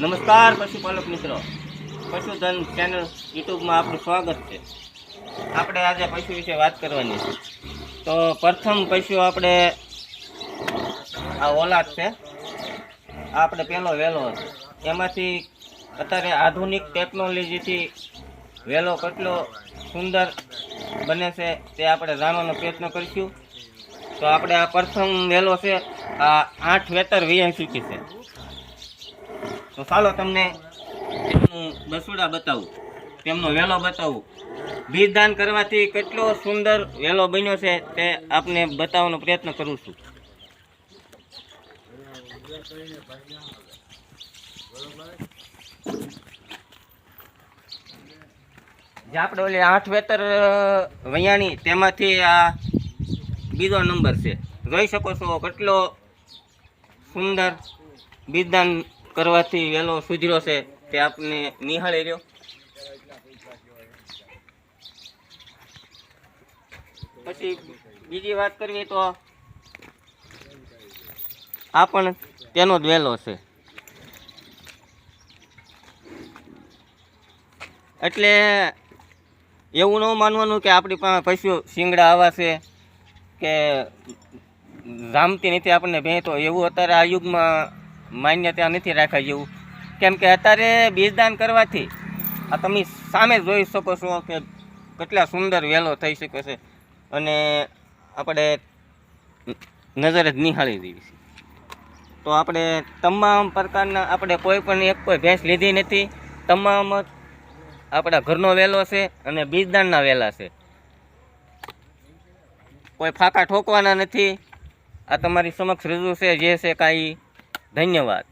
નમસ્કાર, પશુપાલક મિત્રો. પશુધન ચેનલ યુટ્યુબમાં આપનું સ્વાગત છે. આપણે આજે પશુ વિશે વાત કરવાની છે. તો પ્રથમ પશુ આપણે આ ઓલાદ છે. આપણે પહેલો વહેલો હતો. એમાંથી અત્યારે આધુનિક ટેકનોલોજીથી વેલો કેટલો સુંદર બને છે તે આપણે જાણવાનો પ્રયત્ન કરીશું. તો આપણે આ પ્રથમ વહેલો છે, આ આઠ વેતર વીએન ચૂકી છે. તો ચાલો તમને એમનું બસુડા બતાવું. તેમનો વેલો બતાવું. બીજદાન કરવાથી કેટલો સુંદર વેલો બન્યો છે તે આપને બતાવવાનો પ્રયત્ન કરું છું. જે આપણે ઓલી આઠ વેતર વૈયાણી, તેમાંથી આ બીજો નંબર છે. જોઈ શકો છો કેટલો સુંદર બીજદાન કરવાથી વહેલો સુધર્યો છે તે આપને નિહાળી રહ્યો. પછી બીજી વાત કરવી તો આ પણ તેનો જ વહેલો છે. એટલે એવું ન માનવાનું કે આપણી પાસે પશુ શિંગડા આવા છે કે જામતી નથી આપણને ભેંતો એવું અત્યારે આ યુગમાં માન્યતા નથી રાખવા જેવું. કેમ કે અત્યારે બીજદાન કરવાથી આ તમે સામે જોઈ શકો છો કે કેટલા સુંદર વેલો થઈ શકે છે અને આપણે નજર જ નિહાળી દેવી છે. તો આપણે તમામ પ્રકારના આપણે કોઈ પણ એક કોઈ ભેંસ લીધી નથી, તમામ આપણા ઘરનો વેલો છે અને બીજદાનના વેલા છે. કોઈ ફાંકા ઠોકવાના નથી, આ તમારી સમક્ષ રજૂ છે, જે છે કાંઈ ધન્યવાદ